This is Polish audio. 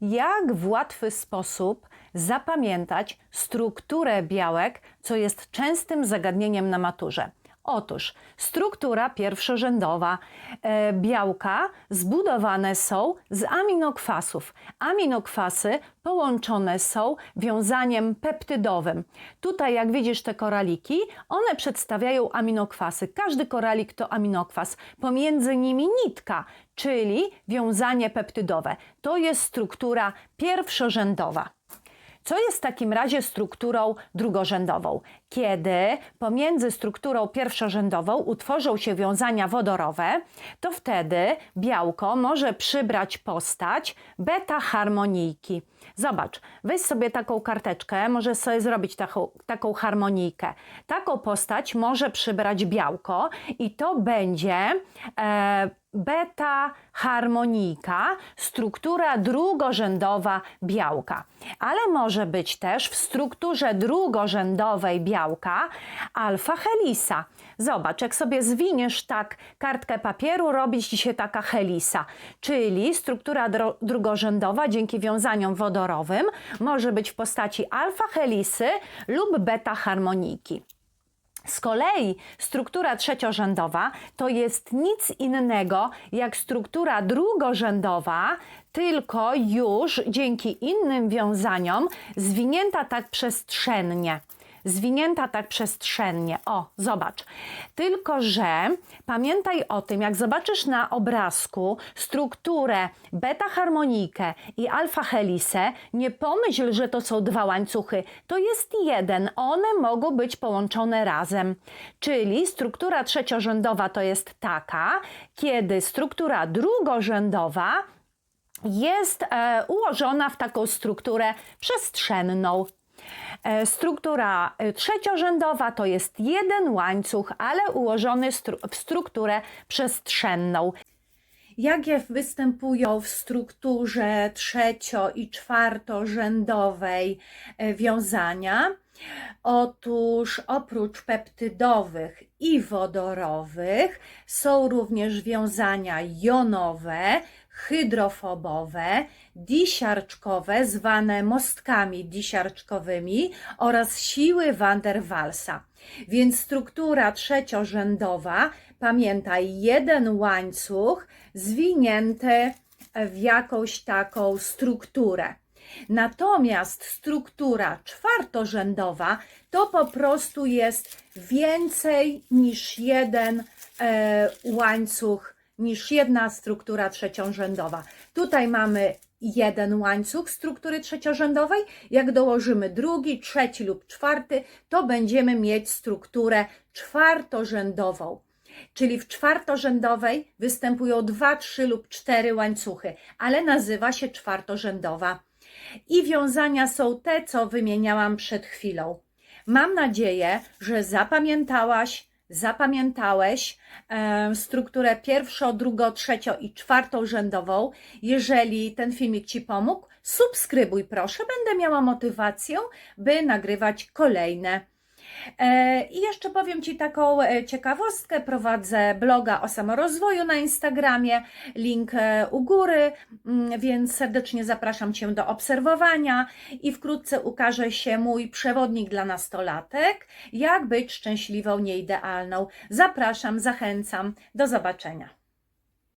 jak w łatwy sposób zapamiętać strukturę białek, co jest częstym zagadnieniem na maturze. Otóż struktura pierwszorzędowa e, białka zbudowane są z aminokwasów. Aminokwasy połączone są wiązaniem peptydowym. Tutaj, jak widzisz te koraliki, one przedstawiają aminokwasy. Każdy koralik to aminokwas. Pomiędzy nimi nitka, czyli wiązanie peptydowe. To jest struktura pierwszorzędowa. Co jest w takim razie strukturą drugorzędową? Kiedy pomiędzy strukturą pierwszorzędową utworzą się wiązania wodorowe, to wtedy białko może przybrać postać beta-harmonijki. Zobacz, weź sobie taką karteczkę, możesz sobie zrobić taką, taką harmonijkę. Taką postać może przybrać białko i to będzie e, beta-harmonijka, struktura drugorzędowa białka. Ale może być też w strukturze drugorzędowej białka alfa-helisa. Zobacz, jak sobie zwiniesz tak kartkę papieru, robi ci się taka helisa, czyli struktura drugorzędowa dzięki wiązaniom wodorowym może być w postaci alfa-helisy lub beta-harmonijki. Z kolei struktura trzeciorzędowa to jest nic innego jak struktura drugorzędowa, tylko już dzięki innym wiązaniom zwinięta tak przestrzennie. Zwinięta tak przestrzennie. O, zobacz. Tylko, że pamiętaj o tym, jak zobaczysz na obrazku strukturę beta-harmonikę i alfa-helisę, nie pomyśl, że to są dwa łańcuchy. To jest jeden. One mogą być połączone razem. Czyli struktura trzeciorzędowa to jest taka, kiedy struktura drugorzędowa jest e, ułożona w taką strukturę przestrzenną. E, Struktura e, trzeciorzędowa to jest jeden łańcuch, ale ułożony w strukturę przestrzenną. Jakie występują w strukturze trzecio- i czwartorzędowej e, wiązania? Otóż oprócz peptydowych i wodorowych są również wiązania jonowe, hydrofobowe, disiarczkowe, zwane mostkami disiarczkowymi oraz siły van der Waalsa. Więc struktura trzeciorzędowa, pamiętaj, jeden łańcuch zwinięty w jakąś taką strukturę. Natomiast struktura czwartorzędowa to po prostu jest więcej niż jeden e, łańcuch, niż jedna struktura trzeciorzędowa. Tutaj mamy jeden łańcuch struktury trzeciorzędowej. Jak dołożymy drugi, trzeci lub czwarty, to będziemy mieć strukturę czwartorzędową. Czyli w czwartorzędowej występują dwa, trzy lub cztery łańcuchy, ale nazywa się czwartorzędowa. I wiązania są te, co wymieniałam przed chwilą. Mam nadzieję, że zapamiętałaś, zapamiętałeś e, strukturę pierwszo, drugo, trzecio i czwartą rzędową. Jeżeli ten filmik Ci pomógł, subskrybuj proszę, będę miała motywację, by nagrywać kolejne. E, I jeszcze powiem Ci taką e, ciekawostkę. Prowadzę bloga o samorozwoju na Instagramie, link e, u góry, mm, więc serdecznie zapraszam Cię do obserwowania i wkrótce ukaże się mój przewodnik dla nastolatek, jak być szczęśliwą, nieidealną. Zapraszam, zachęcam. Do zobaczenia.